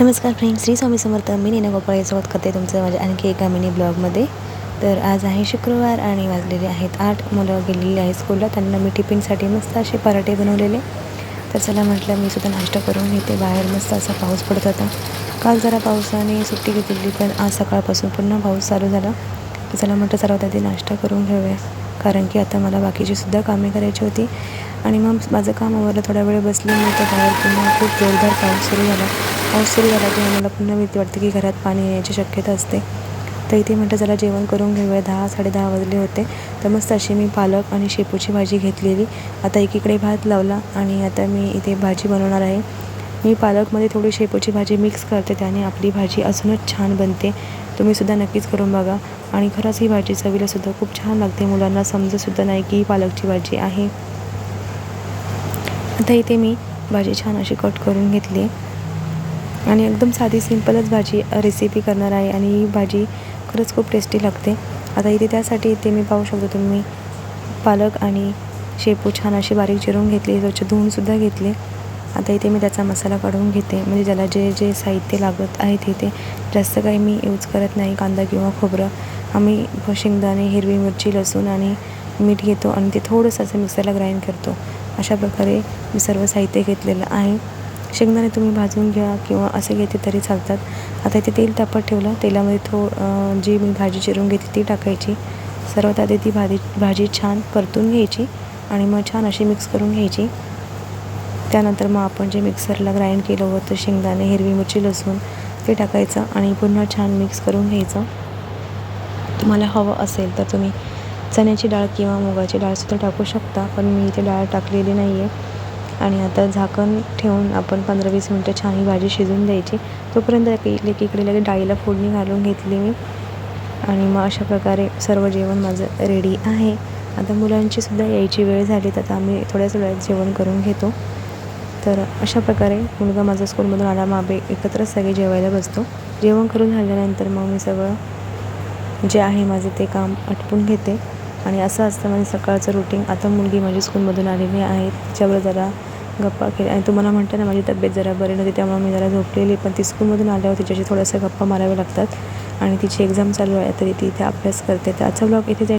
नमस्कार फ्रेंड्स श्री स्वामी समर्थ. मी नेना गोपाळ स्वागत करते तुमचं माझ्या आणखी एका मिनी ब्लॉगमध्ये. तर आज आहे शुक्रवार आणि वाजलेले आहेत आठ. मुलं गेलेली आहे स्कूलला. त्यांना मी टिफिनसाठी मस्त असे पराठे बनवलेले. तर चला म्हटलं मी सुद्धा नाश्ता करून घेते बाहेर मस्त असा पाऊस पडत होता. काल जरा पावसाने सुट्टी घेतलेली पण आज सकाळपासून पुन्हा पाऊस चालू झाला. तर चला म्हटलं सर्वात आधी नाश्ता करून घेऊया. कारण की आता मला बाकीची सुद्धा कामे करायची होती. आणि मग माझं काम आवरलं थोडा वेळ बसले मी तर बाहेर पुन्हा खूप जोरदार पाऊस सुरू झाला. पाऊस सुरू झाला की मला पुन्हा भीती वाटते की घरात पाणी येण्याची शक्यता असते. तर इथे म्हटलं जरा जेवण करून घेऊया. दहा साडेदहा वाजले होते. तर मस्त अशी मी पालक आणि शेपूची भाजी घेतलेली. आता एकीकडे भात लावला आणि आता मी इथे भाजी बनवणार आहे. मी पालकमध्ये थोडी शेपूची भाजी मिक्स करते. त्याने आपली भाजी अजूनच छान बनते. तुम्हीसुद्धा नक्कीच करून बघा. आणि खरंच ही भाजी चवीलासुद्धा खूप छान लागते. मुलांना समजतसुद्धा नाही की ही पालकची भाजी आहे. आता इथे मी भाजी छान अशी कट करून घेतली. आणि एकदम साधी सिंपलच भाजी रेसिपी करणार आहे आणि ही भाजी खरंच खूप टेस्टी लागते. आता इथे त्यासाठी इथे मी पाहू शकतो तुम्ही पालक आणि शेपू छान अशी बारीक चिरून घेतली स्वच्छ धुवूनसुद्धा घेतले. आता इथे मी त्याचा मसाला काढून घेते. म्हणजे ज्याला जे जे साहित्य लागत आहे तिथे जास्त काही मी यूज करत नाही कांदा किंवा खोबरं. आम्ही शेंगदाणे हिरवी मिरची लसूण आणि मीठ घेतो आणि ते थोडंसं असं मिक्सरला ग्राइंड करतो. अशा प्रकारे मी सर्व साहित्य घेतलेलं आहे. शेंगदाणे तुम्ही भाजून घ्या किंवा असे घेते तरी चालतात. आता इथे तेल तापत ठेवलं. तेलामध्ये थो जी मी भाजी चिरून घेते ती टाकायची. सर्वात आधी ती भाजी भाजी छान परतून घ्यायची आणि मग छान अशी मिक्स करून घ्यायची. त्यानंतर मग आपण जे मिक्सरला ग्राइंड केलं होतं शेंगदाणे हिरवी मिरची लसूण ते टाकायचं आणि पुन्हा छान मिक्स करून घ्यायचं. तुम्हाला हवं असेल तर तुम्ही चण्याची डाळ किंवा मुगाची डाळसुद्धा टाकू शकता पण मी इथे डाळ टाकलेली नाही आहे आणि आता झाकण ठेवून आपण पंधरा वीस मिनटं छान ही भाजी शिजवून द्यायची. तोपर्यंत एकीकडे लगेच डाळीला फोडणी घालून घेतली मी. आणि मग अशा प्रकारे सर्व जेवण माझं रेडी आहे. आता मुलांची सुद्धा यायची वेळ झाली तर आता आम्ही थोड्याच वेळात जेवण करून घेतो. तर अशा प्रकारे मुलगा माझा स्कूलमधून आला मग एकत्रच सगळे जेवायला बसतो. जेवण करून झाल्यानंतर मग मी सगळं जे आहे माझं ते काम आटपून घेते. आणि असं असतं म्हणजे सकाळचं रुटीन आता मुलगी माझी स्कूलमधून आलेली आहे. तिच्यावर जरा गप्पा केल्या. आणि तुम्हाला म्हणते ना माझी तब्येत जरा बरी नव्हती त्यामुळे मी जरा झोपलेली. पण ती स्कूलमधून आल्यावर तिच्याशी थोडंसं गप्पा माराव्या लागतात. आणि तिची एक्झाम चालू आहे तरी ती इथे अभ्यास करते. तर आजचा ब्लॉग इथे